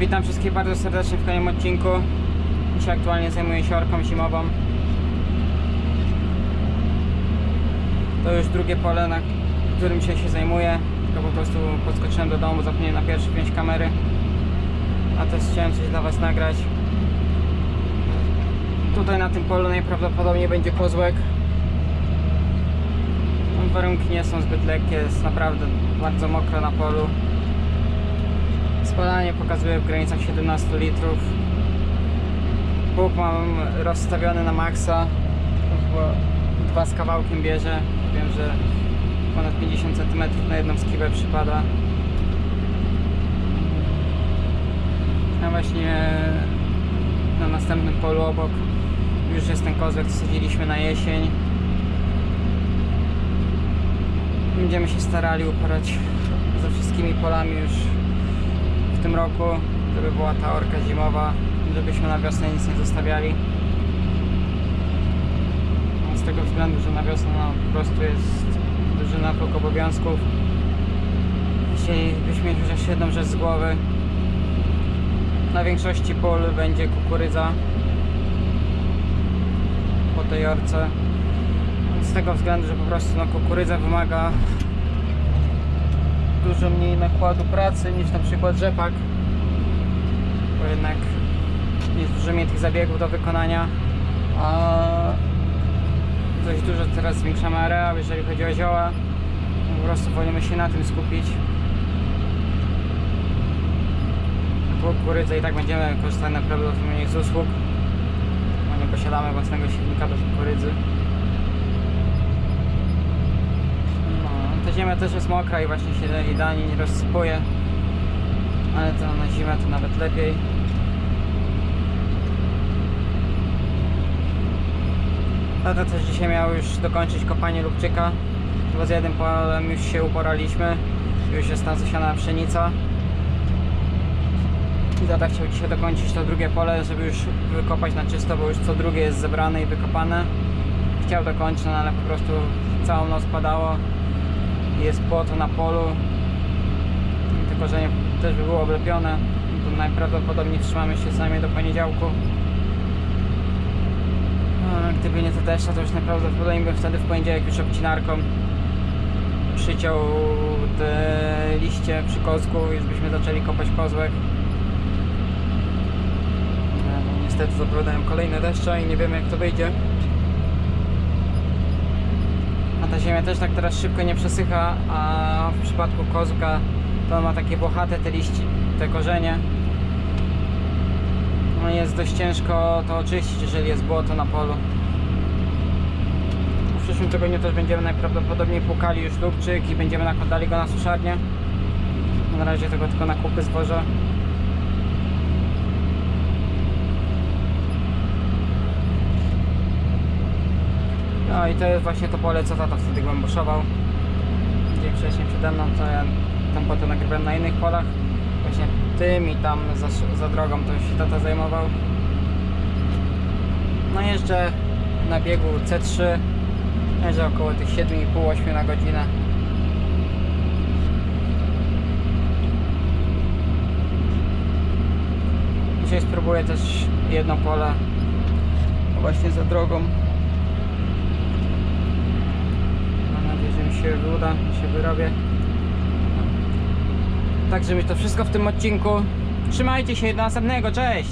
Witam wszystkich bardzo serdecznie w kolejnym odcinku. Dzisiaj aktualnie zajmuję się orką zimową. To już drugie pole, na którym dzisiaj się zajmuję. Tylko po prostu podskoczyłem do domu, zapomniałem na pierwszy pięć kamery. A też chciałem coś dla Was nagrać. Tutaj na tym polu najprawdopodobniej będzie kozłek. Warunki nie są zbyt lekkie, jest naprawdę bardzo mokro na polu. Spalanie pokazuje w granicach 17 litrów. Bóg mam rozstawiony na maksa. Dwa z kawałkiem bierze. Wiem, że ponad 50 cm na jedną skiwę przypada. A właśnie na następnym polu obok już jest ten kozłek, co sadziliśmy na jesień. Będziemy się starali uporać ze wszystkimi polami już w tym roku, żeby była ta orka zimowa, żebyśmy na wiosnę nic nie zostawiali. No, Z tego względu, że na wiosnę no, po prostu jest duży natłok obowiązków. Chcielibyśmy mieć chociaż jedną rzecz z głowy. Na większości pól będzie kukurydza po tej orce. Z tego względu, że po prostu no, kukurydza wymaga dużo mniej nakładu pracy niż na przykład rzepak, bo jednak jest dużo mniej tych zabiegów do wykonania, a dość dużo teraz zwiększamy areał, jeżeli chodzi o zioła, po prostu wolimy się na tym skupić. Kukurydzy i tak będziemy korzystać najprawdopodobniej z usług, bo nie posiadamy własnego silnika do kukurydzy. No, ta ziemia też jest mokra i właśnie się idealnie nie rozsypuje. Ale to na zimę to nawet lepiej. Tata też dzisiaj miał już dokończyć kopanie lubczyka. Bo z jednym polem już się uporaliśmy. Już jest tam zasiana pszenica. I tata chciał dzisiaj dokończyć to drugie pole, żeby już wykopać na czysto, bo już co drugie jest zebrane i wykopane. Chciał dokończyć, no ale po prostu całą noc padało jest błoto na polu. Te korzenie też by było oblepione to najprawdopodobniej trzymamy się sami do poniedziałku. A gdyby nie te deszcze to już najprawdopodobniej bym wtedy w poniedziałek już obcinarką przyciął te liście przy kozku już byśmy zaczęli kopać kozłek. No, niestety zapowiadają kolejne deszcze i nie wiemy jak to wyjdzie a ta ziemia też tak teraz szybko nie przesycha, a w przypadku kozłka to ma takie włochate te liści, te korzenie. No jest dość ciężko to oczyścić, jeżeli jest błoto na polu. W przyszłym tygodniu też będziemy najprawdopodobniej płukali już lubczyk i będziemy nakładali go na suszarnię. Na razie tego tylko na kupy zboża. No i to jest właśnie to pole, co tata wtedy głęboszował. Dzień wcześniej przede mną, to ja tam potem nagrywałem na innych polach. Właśnie tym i tam za, za drogą to już się tata zajmował. No jeżdżę na biegu C3. Jeżdżę około tych 7,5-8 na godzinę. Dzisiaj spróbuję też jedno pole właśnie za drogą. Mam nadzieję, że mi się uda, się wyrobię. Także mi to wszystko w tym odcinku. Trzymajcie się do następnego, cześć!